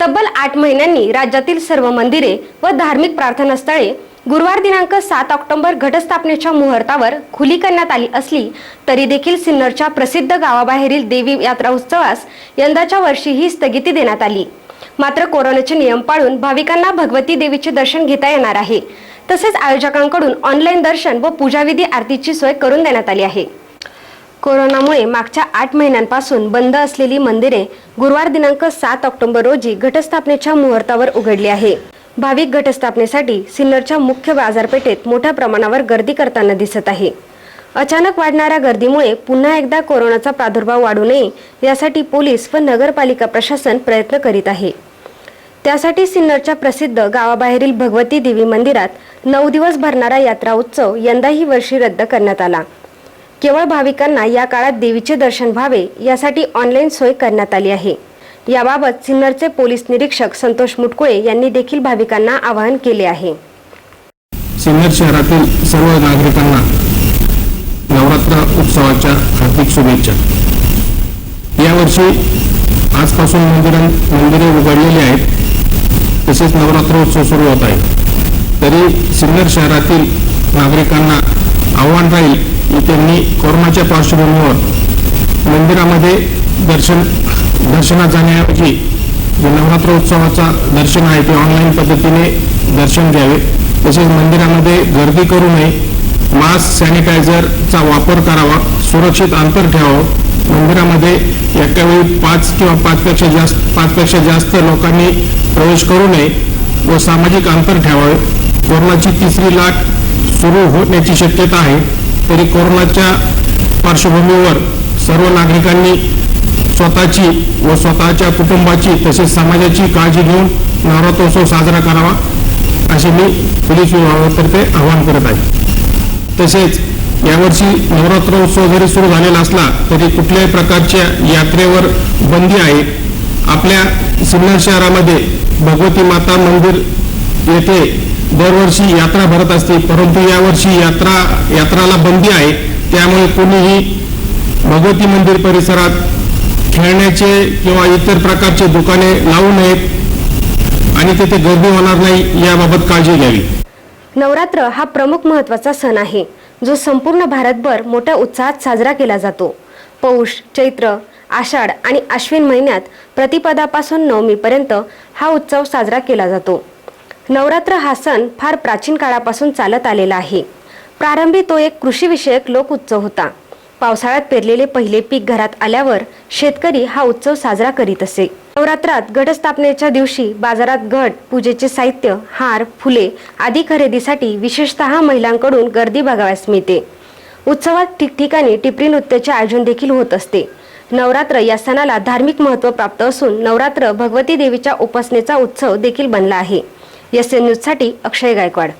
तब्बल आठ महिन्यांनी राज्यातील सर्व मंदिरे व धार्मिक प्रार्थनास्थळे गुरुवार दिनांक सात ऑक्टोबर घटस्थापनेच्या मुहूर्तावर खुली करण्यात आली असली तरी देखील सिन्नरच्या प्रसिद्ध गावाबाहेरील देवी यात्रा उत्सवास यंदाच्या वर्षी ही स्थगिती देण्यात आली. मात्र कोरोनाचे नियम पाळून भाविकांना भगवती देवीचे दर्शन घेता येणार आहे. तसेच आयोजकांकडून ऑनलाईन दर्शन व पूजाविधी आरतीची सोय करून देण्यात आली आहे. कोरोनामुळे मागच्या आठ महिन्यांपासून बंद असलेली मंदिरे गुरुवार दिनांक सात ऑक्टोबर रोजी घटस्थापनेच्या मुहूर्तावर उघडली आहे. भाविक घटस्थापनेसाठी सिन्नरच्या मुख्य बाजारपेठेत मोठ्या प्रमाणावर गर्दी करताना दिसत आहे. अचानक वाढणाऱ्या गर्दीमुळे पुन्हा एकदा कोरोनाचा प्रादुर्भाव वाढू नये यासाठी पोलीस व नगरपालिका प्रशासन प्रयत्न करीत आहे. त्यासाठी सिन्नरच्या प्रसिद्ध गावाबाहेरील भगवती देवी मंदिरात नऊ दिवस भरणारा यात्रा उत्सव यंदाही वर्षी रद्द करण्यात आला. केवळ भाविकांना या काळात देवीचे दर्शन व्हावे यासाठी ऑनलाईन सोय करण्यात आली आहे. याबाबत सिन्नरचे पोलीस निरीक्षक संतोष मुटकुळे यांनी देखील भाविकांना आवाहन केले आहे. सिन्नर शहरातील सर्व नागरिकांना नवरात्र उत्सवाच्या हार्दिक शुभेच्छा. यावर्षी आजपासून मंदिरां मंदिरे उघडलेली आहेत. तसेच नवरात्र उत्सव सुरू होत आहे. तरी सिन्नर शहरातील नागरिकांना आव्हान राहील त्यांनी कोरोनाच्या पार्श्वभूमीवर मंदिरामध्ये दर्शन दर्शनात जाण्याऐवजी जे नवरात्र उत्सवाचा दर्शन आहे ते ऑनलाईन पद्धतीने दर्शन घ्यावे. तसेच मंदिरामध्ये गर्दी करू नये. मास्क सॅनिटायझरचा वापर करावा. सुरक्षित अंतर ठेवावं. मंदिरामध्ये एकावेळी पाच किंवा पाचपेक्षा जास्त पाचपेक्षा जास्त लोकांनी प्रवेश करू नये व सामाजिक अंतर ठेवावे. कोरोनाची तिसरी लाट सुरू होण्याची शक्यता आहे. तरी कोरोनाच्या पार्श्वभूमीवर सर्व नागरिकांनी स्वतःची व स्वतःच्या कुटुंबाची तसेच समाजाची काळजी घेऊन नवरात्रोत्सव साजरा करावा असे मी पोलीस विभागातर्फे आवाहन करत आहे. तसेच यावर्षी नवरात्रोत्सव जरी सुरू झालेला असला तरी कुठल्याही प्रकारच्या यात्रेवर बंदी आहे. आपल्या सिन्नर शहरामध्ये भगवती माता मंदिर येथे दरवर्षी यात्रा भरत असते परंतु यावर्षी यात्रा यात्राला बंदी आहे. त्यामुळे कोणीही भगवती मंदिर परिसरात खेळण्याचे किंवा इतर प्रकारचे दुकाने लावू नयेत आणि तिथे गर्दी होणार नाही याबाबत काळजी घ्यावी. नवरात्र हा प्रमुख महत्त्वाचा सण आहे जो संपूर्ण भारतभर मोठ्या उत्साहात साजरा केला जातो. पौष चैत्र आषाढ आणि आश्विन महिन्यात प्रतिपदापासून नवमीपर्यंत हा उत्सव साजरा केला जातो. नवरात्र हा सण फार प्राचीन काळापासून चालत आलेला आहे. प्रारंभी तो एक कृषीविषयक लोक उत्सव होता. पावसाळ्यात पेरलेले पहिले पीक घरात आल्यावर शेतकरी हा उत्सव साजरा करीत असे. नवरात्रात घटस्थापनेच्या दिवशी बाजारात घट पूजेचे साहित्य हार फुले आदी खरेदीसाठी विशेषतः महिलांकडून गर्दी बघाव्यास मिळते. उत्सवात ठिकठिकाणी टिपरी नृत्याचे आयोजन देखील होत असते. नवरात्र या सणाला धार्मिक महत्त्व प्राप्त असून नवरात्र भगवती देवीच्या उपासनेचा उत्सव देखील बनला आहे. एस एन न्यूजसाठी अक्षय गायकवाड.